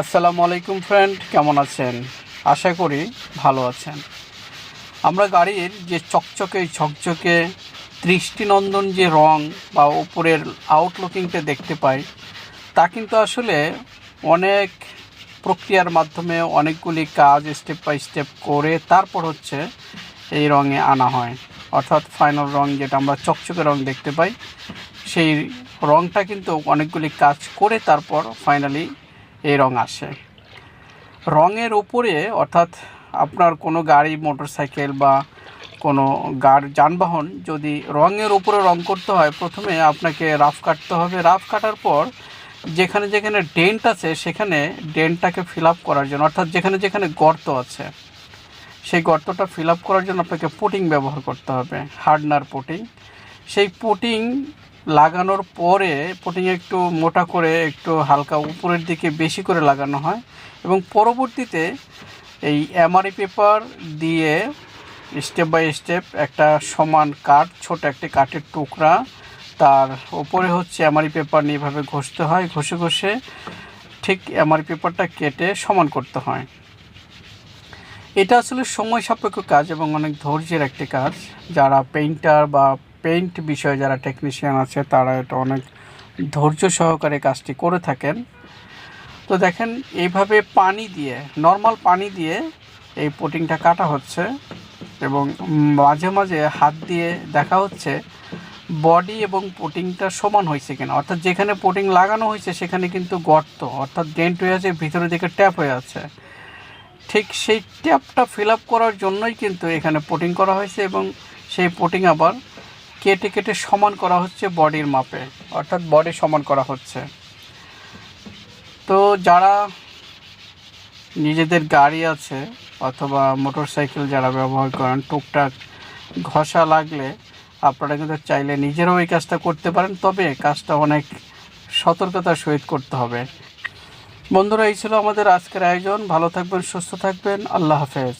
আসসালামু আলাইকুম ফ্রেন্ড কেমন আছেন? আশা করি ভালো আছেন। আমরা গাড়ির যে চকচকে, ঝকঝকে, দৃষ্টিনন্দন যে রং বা উপরের আউটলুকিংটা দেখতে পাই, তা কিন্তু আসলে অনেক প্রক্রিয়ার মাধ্যমে অনেকগুলি কাজ স্টেপ বাই স্টেপ করে তারপর হচ্ছে এই রঙে আনা হয়। অর্থাৎ ফাইনাল রং যেটা আমরা চকচকে রং দেখতে পাই, সেই রংটা কিন্তু অনেকগুলি কাজ করে তারপর ফাইনালি এই রং আসে। রঙের ওপরে অর্থাৎ আপনার কোনো গাড়ি, মোটরসাইকেল বা কোনো গাড়ি, যানবাহন যদি রঙের উপরে রং করতে হয়, প্রথমে আপনাকে রাফ কাটতে হবে। রাফ কাটার পর যেখানে যেখানে ডেন্ট আছে, সেখানে ডেন্টটাকে ফিল করার জন্য, অর্থাৎ যেখানে যেখানে গর্ত আছে, সেই গর্তটা ফিল করার জন্য আপনাকে পুটিং ব্যবহার করতে হবে, হার্ডনার পুটিং। সেই পুটিং লাগানোর পরে পুটিং একটু মোটা করে একটু হালকা উপরের দিকে বেশি করে লাগানো হয় এবং পরবর্তীতে এই এমআরই পেপার দিয়ে স্টেপ বাই স্টেপ একটা সমান কাঠ, ছোট একটি কাঠের টুকরা তার উপরে হচ্ছে এমআরই পেপার নিয়ে এভাবে ঘষতে হয়, ঘষে ঘষে ঠিক এমআরই পেপারটা কেটে সমান করতে হয়। এটা আসলে সময় সাপেক্ষ কাজ এবং অনেক ধৈর্যের একটি কাজ। যারা পেইন্টার বা পেইন্ট বিষয়ে যারা টেকনিশিয়ান আছে, তারা এটা অনেক ধৈর্য সহকারে কাজটি করে থাকেন। তো দেখেন, এইভাবে পানি দিয়ে নর্মাল পানি দিয়ে এই পোটিংটা কাটা হচ্ছে এবং মাঝে মাঝে হাত দিয়ে দেখা হচ্ছে বডি এবং পোটিংটা সমান হয়েছে কিনা। অর্থাৎ যেখানে পোটিং লাগানো হয়েছে, সেখানে কিন্তু গর্ত, অর্থাৎ ডেন্ট হয়ে আছে, ভিতরের দিকে ট্যাপ হয়ে আছে। ঠিক সেই ট্যাপটা ফিল করার জন্যই কিন্তু এখানে পোটিং করা হয়েছে এবং সেই পোটিং আবার কেটে কেটে সমান করা হচ্ছে বডির মাপে, অর্থাৎ বডি সমান করা হচ্ছে। তো যারা নিজেদের গাড়ি আছে অথবা মোটর সাইকেল যারা ব্যবহার করেন, টুকটাক ঘষা লাগলে আপনারা কিন্তু চাইলে নিজেরাও এই কাজটা করতে পারেন, তবে কাজটা অনেক সতর্কতার সহিত করতে হবে। বন্ধুরা, এই ছিল আমাদের আজকের আয়োজন। ভালো থাকবেন, সুস্থ থাকবেন। আল্লাহ হাফেজ।